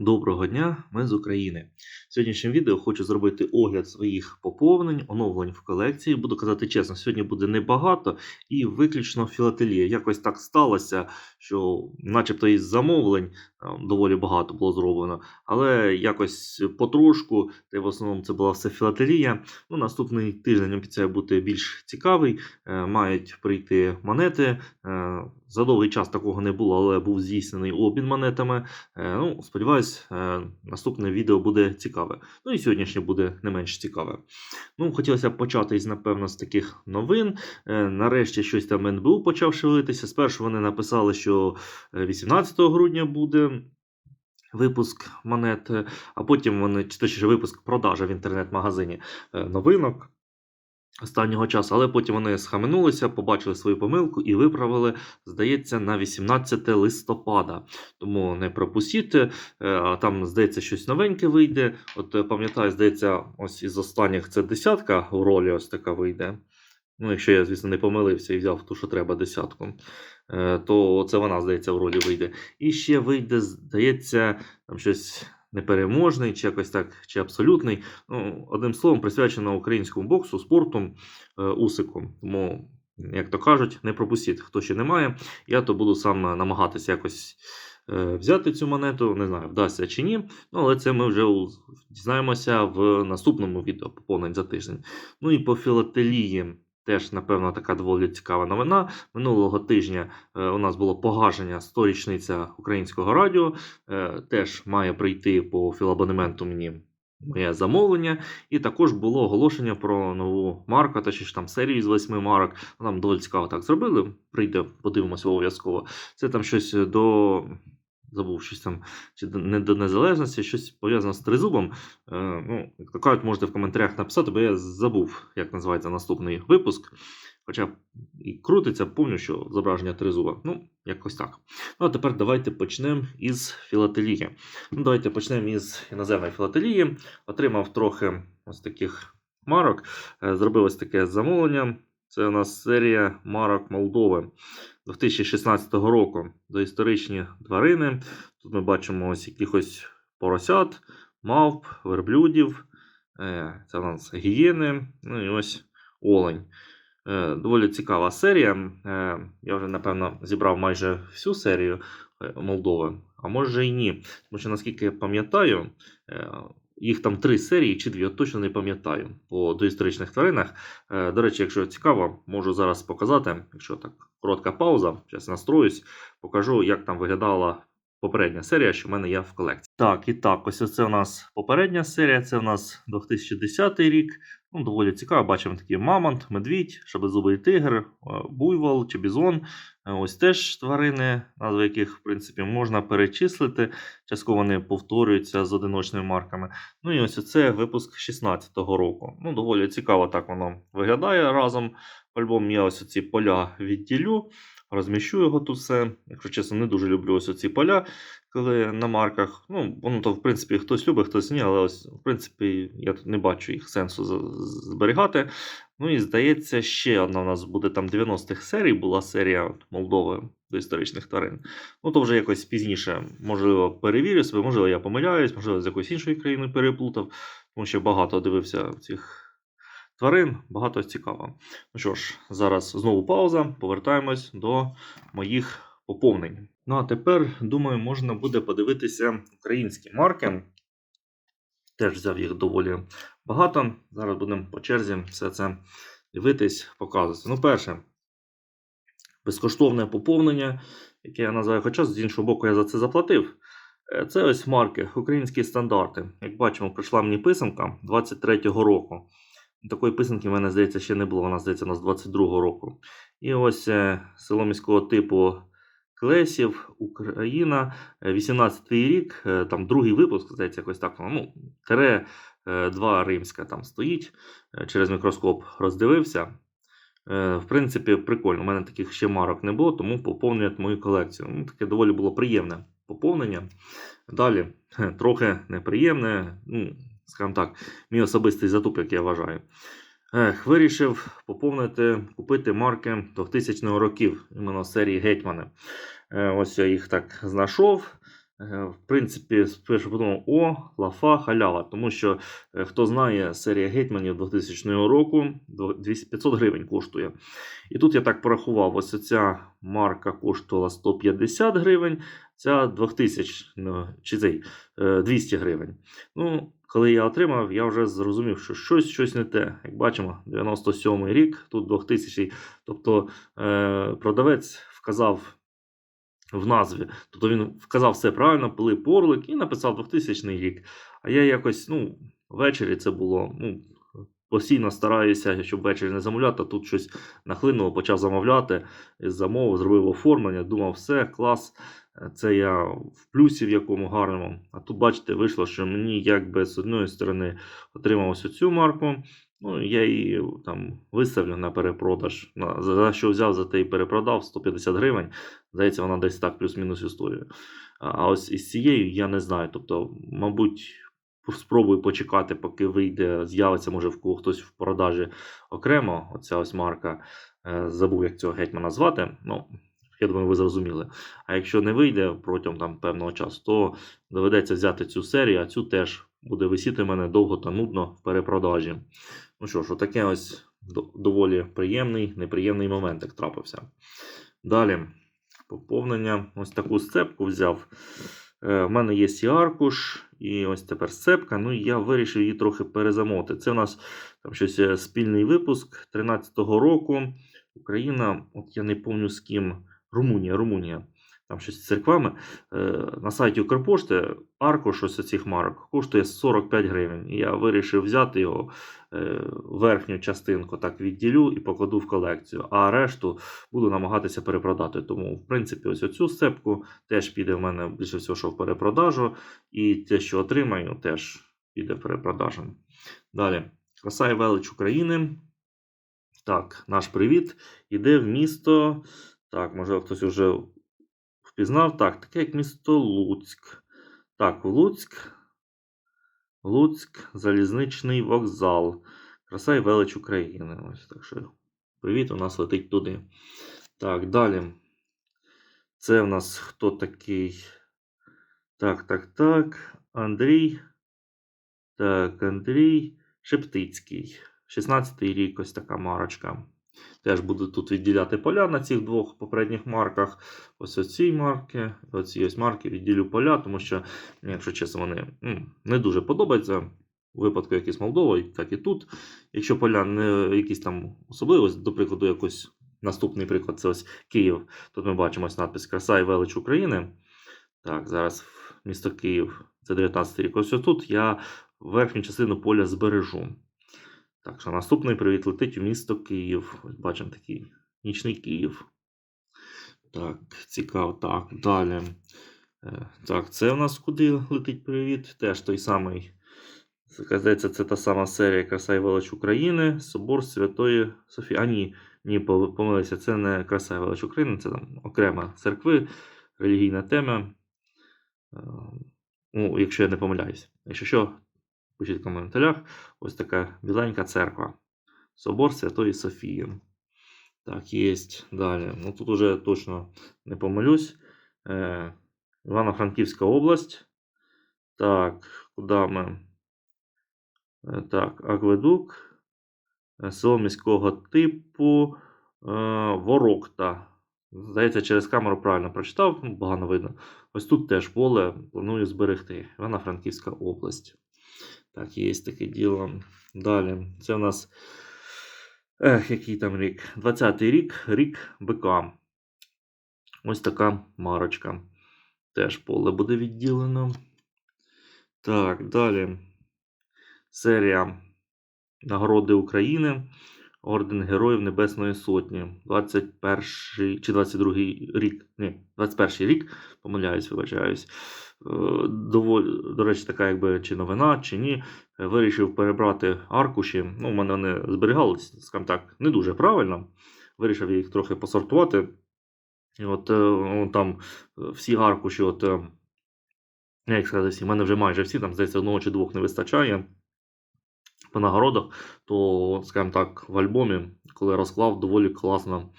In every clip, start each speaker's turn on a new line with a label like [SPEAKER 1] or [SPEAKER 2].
[SPEAKER 1] Доброго дня, ми з України. В сьогоднішньому відео хочу зробити огляд своїх поповнень, оновлень в колекції. Буду казати чесно, сьогодні буде небагато і виключно філателія. Якось так сталося, що, начебто, із замовлень доволі багато було зроблено, але якось потрошку, та й в основному це була все філателія. Ну, наступний тиждень обіцяє бути більш цікавий. Е, Мають прийти монети. Е, За довгий час такого не було, але був здійснений обмін монетами. Е, Ну, сподіваюсь, наступне відео буде цікаве. Ну і сьогоднішнє буде не менш цікаве. Ну, хотілося б почати із, напевно, з таких новин. Нарешті щось там НБУ почав шевелитися. Спершу вони написали, що е, 18 грудня буде. Випуск монет, е, а потім вони чи точніше випуск продажа в інтернет-магазині е, новинок останнього часу, але потім вони схаменулися, побачили свою помилку і виправили, здається, на 18 листопада. Тому не пропустіть. е, Там, здається, щось новеньке вийде. От пам'ятаю, здається, ось із останніх це десятка у ролі ось така вийде. Ну, якщо я, звісно, не помилився і взяв ту, що треба десятку, то це вона, здається, в ролі вийде. І ще вийде, здається, там щось непереможний, чи якось так, чи абсолютний. Ну, одним словом, присвячено українському боксу, спорту, е, усику. Тому, як то кажуть, не пропустіть, хто ще не має. Я то буду сам намагатися якось е, взяти цю монету. Не знаю, вдасться чи ні. Ну, але це ми вже дізнаємося в наступному відео, поповнень за тиждень. Ну і по філателії. Теж, напевно, така доволі цікава новина. Минулого тижня е, у нас було погашення 100-річниця українського радіо. Е, теж має прийти по філабонементу мені моє замовлення. І також було оголошення про нову марку, точніше там серію з восьми марок. Там доволі цікаво так зробили. Прийде, подивимося обов'язково. Це там щось до. Забув щось там, чи не до незалежності, щось пов'язане з тризубом. Е, ну, як то кажуть, можете в коментарях написати, бо я забув, як називається наступний випуск. Хоча і крутиться, помню, що зображення тризуба. Ну, якось так. Ну, а тепер давайте почнемо із філателії. Ну, давайте почнемо із іноземної філателії. Отримав трохи ось таких марок. Е, Зробив ось таке замовлення. Це у нас серія марок Молдови 2016 року. Доісторичні тварини. Тут ми бачимо ось якихось поросят, мавп, верблюдів. Е, Це у нас гієни. Ну і ось олень. Е, Доволі цікава серія. Е, Я вже, напевно, зібрав майже всю серію Молдови, а може і ні. Тому що, наскільки я пам'ятаю, їх там три серії чи дві, от точно не пам'ятаю по доісторичних тваринах. Е, До речі, якщо цікаво, можу зараз показати, якщо так коротка пауза, зараз настроюсь, покажу, як там виглядала попередня серія, що в мене є в колекції. Так, і так, ось це у нас попередня серія, це у нас 2010 рік. Ну, доволі цікаво, бачимо такий мамонт, медвідь, шабезубий тигр, е, буйвол чи бізон. Е, Ось теж тварини, назви яких, в принципі, можна перечислити. Частково вони повторюються з одиночними марками. Ну і ось це випуск 16-го року. Ну, доволі цікаво так воно виглядає разом. По-альбому я ось ці поля відділю, розміщу його тут все. Якщо чесно, не дуже люблю ось ці поля, коли на марках. Ну, воно то, в принципі, хтось любить, хтось ні, але ось, в принципі, я тут не бачу їх сенсу зберігати. Ну і здається, ще одна у нас буде там 90-х серій, була серія Молдови до історичних тварин. Ну, то вже якось пізніше, можливо, перевірю себе, можливо, я помиляюсь, можливо, з якоюсь іншою країною переплутав, тому що багато дивився цих тварин, багато цікавого. Ну що ж, зараз знову пауза, повертаємось до моїх поповнень. Ну а тепер, думаю, можна буде подивитися українські марки. Теж взяв їх доволі багато. Зараз будемо по черзі все це дивитись, показувати. Ну, перше, безкоштовне поповнення, яке я називаю, хоча з іншого боку я за це заплатив. Е, Це ось марки, українські стандарти. Як бачимо, прийшла мені писанка 23-го року. Такої писанки в мене, здається, ще не було. Вона, здається, у нас 22-го року. І ось е, село міського типу Клесів, Україна, е, 18-й рік, е, там другий випуск, здається, якось так. Ну, тире е, 2 римська там стоїть. Е, Через мікроскоп роздивився. Е, В принципі, прикольно. У мене таких ще марок не було, тому поповнюють мою колекцію. Ну, таке доволі було приємне поповнення. Далі, трохи неприємне, ну, скажімо так, мій особистий затуп, як я вважаю. Ех, вирішив поповнити, купити марки 2000 років, іменно серії Гетьмани. Е, Ось я їх так знайшов. Е, В принципі, спершу подумав, о, лафа, халява. Тому що, е, хто знає, серія гетьманів 2000 року 500 гривень коштує. І тут я так порахував: ось ця марка коштувала 150 гривень, ця 2000, ну, чи цей, е, 200 гривень. Ну, коли я отримав, я вже зрозумів, що щось, щось не те. Як бачимо, 97-й рік, тут 2000. Тобто е, продавець вказав в назві. Тобто він вказав все правильно, Пилип Орлик і написав 2000 рік. А я якось, ну, ввечері це було. ну, Постійно стараюся, щоб ввечері не замовляти, а тут щось нахлинуло, почав замовляти, замовив, зробив оформлення, думав, все, клас, це я в плюсі в якому гарному. А тут, бачите, вийшло, що мені якби з одної сторони отримав цю марку, ну я її там виставлю на перепродаж. За, що взяв, за те і перепродав 150 гривень. Здається, вона десь так плюс-мінус історію. А а ось із цією я не знаю. Тобто, мабуть, спробую почекати, поки вийде, з'явиться, може, в кого хтось в продажі окремо. Оця ось марка. Е, Забув, як цього гетьмана звати. Ну, я думаю, ви зрозуміли. А якщо не вийде протягом там, певного часу, то доведеться взяти цю серію, а цю теж буде висіти мене довго та нудно в перепродажі. Ну що ж, отаке ось доволі приємний, неприємний момент, як трапився. Далі, поповнення. Ось таку сцепку взяв. Е, В мене є і аркуш, і ось тепер сцепка. Ну я вирішив її трохи перезамовити. Це у нас там щось е, спільний випуск 13-го року. Україна, от я не пам'ятаю з ким. Румунія, Румунія. Там щось з церквами. Е, на сайті Укрпошти аркуш ось цих марок коштує 45 гривень. І я вирішив взяти його е, верхню частинку, так відділю і покладу в колекцію. А решту буду намагатися перепродати. Тому, в принципі, ось оцю степку теж піде в мене більше всього, що в перепродажу. І те, що отримаю, теж піде в перепродажу. Далі. Краса і велич України. Так, наш привіт. Іде в місто. Так, може хтось вже впізнав. Так, таке як місто Луцьк. Так, Луцьк. Луцьк, залізничний вокзал. Краса і велич України. Ось так що привіт, у нас летить туди. Так, далі. Це в нас хто такий? Так, так, так. Андрій. Так, Андрій Шептицький. 16-й рік, ось така марочка. Теж буду тут відділяти поля на цих двох попередніх марках. Ось оці марки, оці ось марки відділю поля, тому що, якщо чесно, вони не дуже подобаються. У випадку як і з Молдовою, так і тут. Якщо поля не якісь там особливості, до прикладу, якось наступний приклад це ось Київ. Тут ми бачимо ось надпис Краса і велич України. Так, зараз місто Київ, це 19 рік. Ось тут я верхню частину поля збережу. Так що наступний привіт летить у місто Київ. Ось бачимо такий нічний Київ. Так, цікаво. Так, далі. Е, Так, це у нас куди летить привіт? Теж той самий. Здається, це та сама серія Краса і велич України, Собор Святої Софії. А ні, ні, пом- помилився, це не Краса і велич України, це там окрема церкви, релігійна тема. Е, Ну, якщо я не помиляюсь. Якщо що, пишіть в коментарях. Ось така біленька церква. Собор Святої Софії. Так, є. Далі. Ну тут уже точно не помилюсь. Е, Івано-Франківська область. Так, куди ми? Е, Так, Акведук. Е, Село міського типу. Е, Ворокта. Здається, через камеру правильно прочитав, ну, погано видно. Ось тут теж поле планую зберегти. Івано-Франківська область. Так, є таке діло. Далі. Це у нас. Ех, який там рік? 20-й рік, рік бика. Ось така марочка. Теж поле буде відділено. Так, далі. Серія Нагороди України. Орден Героїв Небесної Сотні. 21 чи 22 рік. Ні, 21 рік. Помиляюсь, вибачаюсь. Е, Доволі, до речі, така якби чи новина, чи ні. Е, Вирішив перебрати аркуші. Ну, у мене вони зберігалися, скажімо так, не дуже правильно. Вирішив їх трохи посортувати. І от е, там всі аркуші, от, як сказати, в мене вже майже всі, там, здається, одного чи двох не вистачає по нагородах, то, скажімо так, в альбомі, коли розклав, доволі класно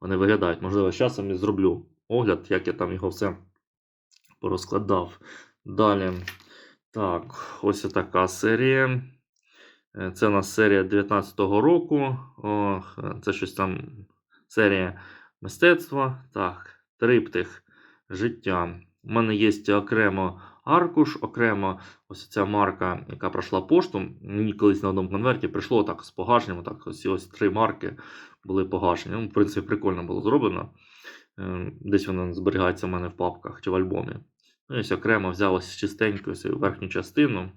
[SPEAKER 1] вони виглядають. Можливо, з часом я зроблю огляд, як я там його все порозкладав. Далі. Так, ось така серія. Е, Це у нас серія 19-го року. О, це щось там серія мистецтва. Так, триптих життя. У мене є окремо аркуш, окремо ось ця марка, яка пройшла пошту. Мені колись на одному конверті прийшло так з погашенням. Так, ось, ось три марки були погашені. Ну, в принципі, прикольно було зроблено. Е, Десь воно зберігається в мене в папках чи в альбомі. Ну, ось окремо взяв ось чистеньку ось верхню частину.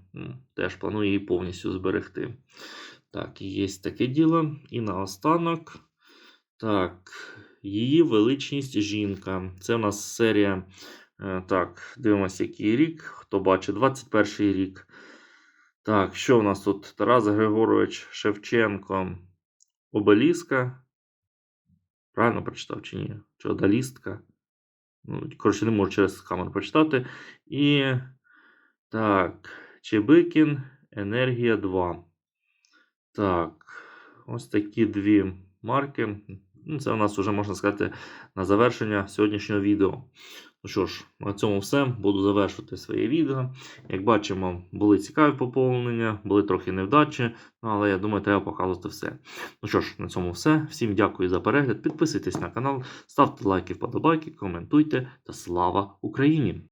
[SPEAKER 1] Теж планую її повністю зберегти. Так, є таке діло. І наостанок. Так, її величність жінка. Це у нас серія. е, Так, дивимося, який рік. Хто бачить, 21 рік. Так, що у нас тут? Тарас Григорович Шевченко. Обеліска. Правильно прочитав чи ні? Чи одалістка? Ну, коротше, не можу через камеру прочитати. І так, Чебикін, Енергія 2. Так, ось такі дві марки. Ну, Це у нас вже можна сказати на завершення сьогоднішнього відео. Ну що ж, на цьому все. Буду завершувати своє відео. Як бачимо, були цікаві поповнення, були трохи невдачі, але я думаю, треба показувати все. Ну що ж, на цьому все. Всім дякую за перегляд. Підписуйтесь на канал, ставте лайки, вподобайки, коментуйте та слава Україні!